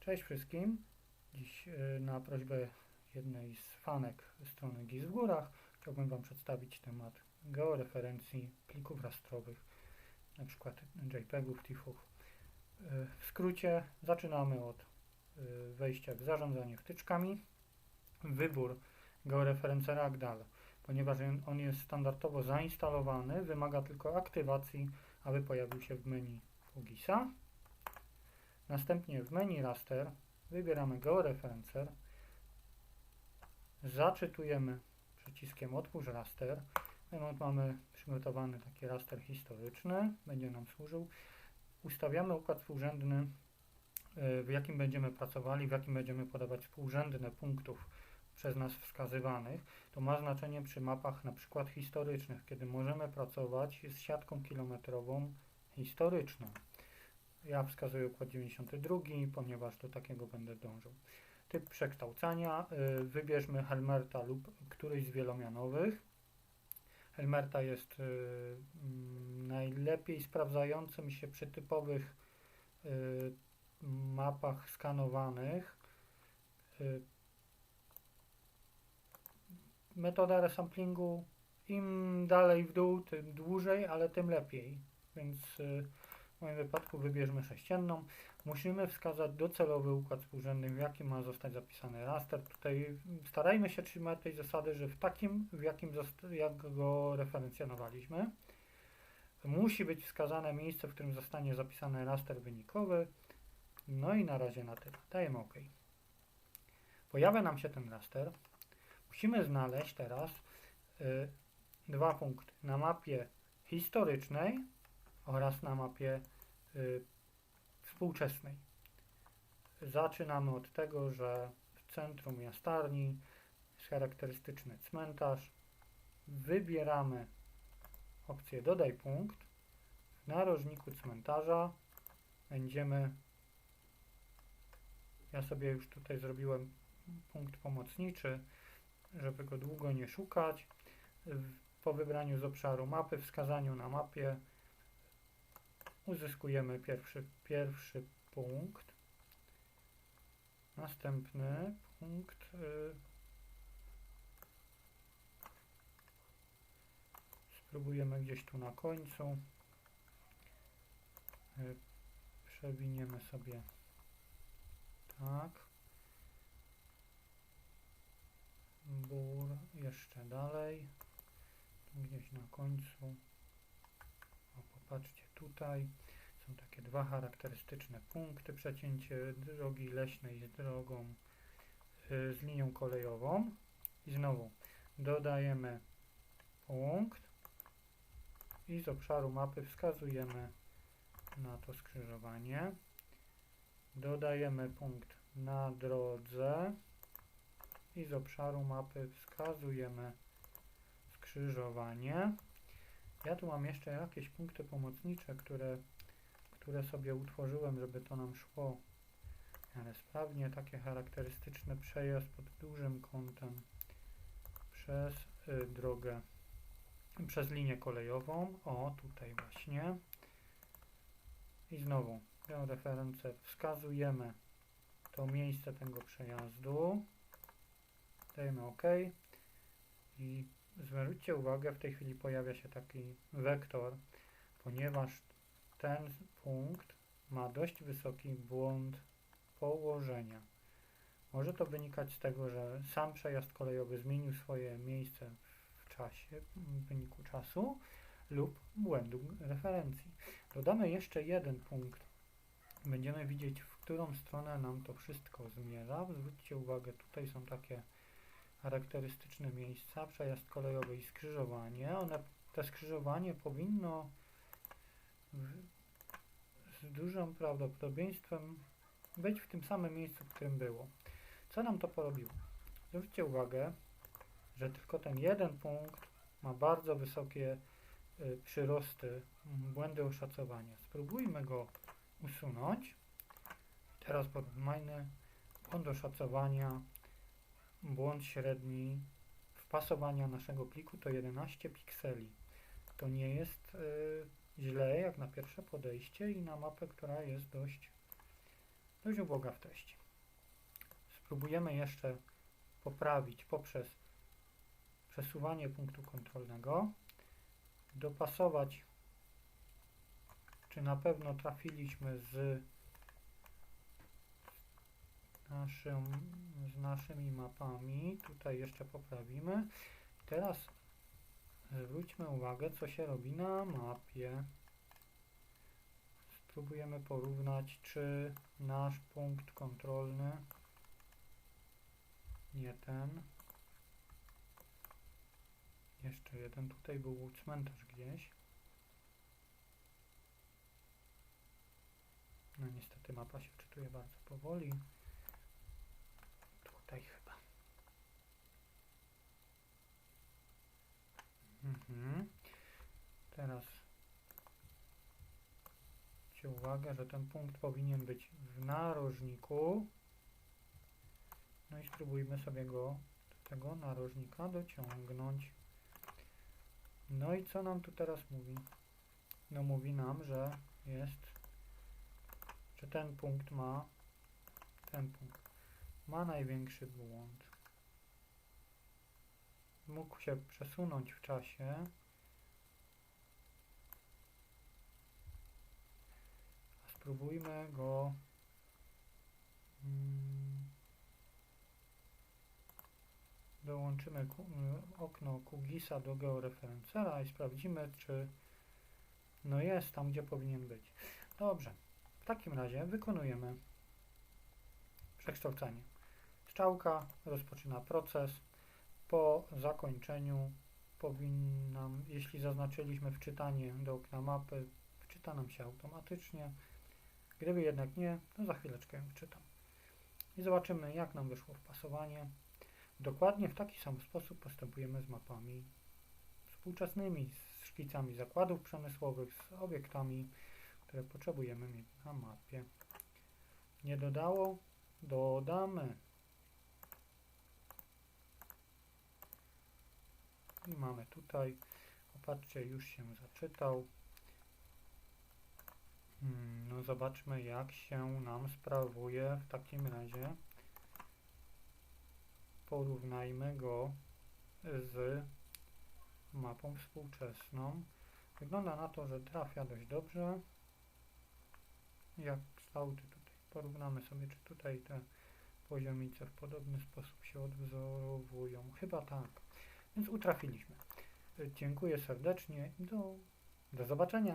Cześć wszystkim. Dziś y, na prośbę jednej z fanek strony GIS w górach chciałbym Wam przedstawić temat georeferencji plików rastrowych, na przykład JPEGów, TIFF-ów. Y, W skrócie zaczynamy od y, wejścia w zarządzanie wtyczkami, wybór georeferencera Agdal, ponieważ on jest standardowo zainstalowany, wymaga tylko aktywacji, aby pojawił się w menu UGIS-a. Następnie w menu raster wybieramy georeferencer, zaczytujemy przyciskiem otwórz raster. My mamy przygotowany taki raster historyczny, będzie nam służył. Ustawiamy układ współrzędny, y, w jakim będziemy pracowali, w jakim będziemy podawać współrzędne punktów przez nas wskazywanych. To ma znaczenie przy mapach na przykład historycznych, kiedy możemy pracować z siatką kilometrową historyczną. Ja wskazuję układ 92, ponieważ do takiego będę dążył. Typ przekształcania. y, Wybierzmy Helmerta lub któryś z wielomianowych. Helmerta jest y, mm, najlepiej sprawdzającym się przy typowych y, mapach skanowanych. Metoda resamplingu im dalej w dół, tym dłużej, ale tym lepiej. Więc w moim wypadku wybierzmy sześcienną. Musimy wskazać docelowy układ współrzędny, w jakim ma zostać zapisany raster. Tutaj starajmy się trzymać tej zasady, że w takim, w jakim jak go referencjonowaliśmy. Musi być wskazane miejsce, w którym zostanie zapisany raster wynikowy. No i na razie na tyle. Dajemy OK. Pojawia nam się ten raster. Musimy znaleźć teraz y, dwa punkty. Na mapie historycznej oraz na mapie współczesnej. Zaczynamy od tego, że w centrum jastarni jest charakterystyczny cmentarz. Wybieramy opcję Dodaj punkt. W narożniku cmentarza będziemy. Ja sobie już tutaj zrobiłem punkt pomocniczy, żeby go długo nie szukać. Po wybraniu z obszaru mapy, wskazaniu na mapie uzyskujemy pierwszy, pierwszy punkt. Następny punkt. y, Spróbujemy gdzieś tu na końcu. Y, Przewiniemy sobie tak. Bór jeszcze dalej. Tu Gdzieś na końcu. O, popatrzcie tutaj. Są takie dwa charakterystyczne punkty. Przecięcie drogi leśnej z drogą y, z linią kolejową. I znowu dodajemy punkt i z obszaru mapy wskazujemy na to skrzyżowanie. Dodajemy punkt na drodze i z obszaru mapy wskazujemy skrzyżowanie. Ja tu mam jeszcze jakieś punkty pomocnicze, które, które sobie utworzyłem, żeby to nam szło ale sprawnie. Takie charakterystyczne przejazd pod dużym kątem przez y, drogę, przez linię kolejową. O, tutaj właśnie. I znowu georeferencję wskazujemy to miejsce tego przejazdu. Dajemy OK. I zwróćcie uwagę, w tej chwili pojawia się taki wektor, ponieważ ten punkt ma dość wysoki błąd położenia. Może to wynikać z tego, że sam przejazd kolejowy zmienił swoje miejsce w czasie, w wyniku czasu lub błędu referencji. Dodamy jeszcze jeden punkt. Będziemy widzieć, w którą stronę nam to wszystko zmierza. Zwróćcie uwagę, tutaj są takie charakterystyczne miejsca, przejazd kolejowy i skrzyżowanie. One, to skrzyżowanie powinno w, z dużym prawdopodobieństwem być w tym samym miejscu, w którym było. Co nam to porobiło? Zwróćcie uwagę, że tylko ten jeden punkt ma bardzo wysokie y, przyrosty, błędy oszacowania. Spróbujmy go usunąć. Teraz porównajmy błąd oszacowania, błąd średni wpasowania naszego pliku to 11 pikseli. To nie jest y, źle jak na pierwsze podejście i na mapę, która jest dość dość uboga w treści. Spróbujemy jeszcze poprawić poprzez przesuwanie punktu kontrolnego, dopasować, czy na pewno trafiliśmy z naszym, z naszymi mapami. Tutaj jeszcze poprawimy. Teraz zwróćmy uwagę, co się robi na mapie. Spróbujemy porównać, czy nasz punkt kontrolny, nie ten, jeszcze jeden, tutaj był cmentarz gdzieś. No niestety mapa się czytuje bardzo powoli. Tutaj chyba. Mhm. Teraz zwróćcie uwagę, że ten punkt powinien być w narożniku. No i spróbujmy sobie go do tego narożnika dociągnąć. No i co nam tu teraz mówi? No mówi nam, że jest, że ten punkt ma, ten punkt ma największy błąd. Mógł się przesunąć w czasie. Spróbujmy go mm, dołączymy y, okno Kugisa do georeferencera i sprawdzimy, czy no jest tam, gdzie powinien być. Dobrze. W takim razie wykonujemy przekształcenie. Strzałka rozpoczyna proces. Po zakończeniu powinnam, jeśli zaznaczyliśmy wczytanie do okna mapy, wczyta nam się automatycznie. Gdyby jednak nie, to za chwileczkę ją wczytam. I zobaczymy, jak nam wyszło wpasowanie. Dokładnie w taki sam sposób postępujemy z mapami współczesnymi, z szkicami zakładów przemysłowych, z obiektami, które potrzebujemy mieć na mapie. Nie dodało? Dodamy. I mamy tutaj, popatrzcie, już się zaczytał. Hmm, no zobaczmy, jak się nam sprawuje w takim razie. Porównajmy go z mapą współczesną. Wygląda na to, że trafia dość dobrze. Jak kształty tutaj. Porównamy sobie, czy tutaj te poziomice w podobny sposób się odwzorowują. Chyba tak. Więc utrafiliśmy. Dziękuję serdecznie do, do zobaczenia.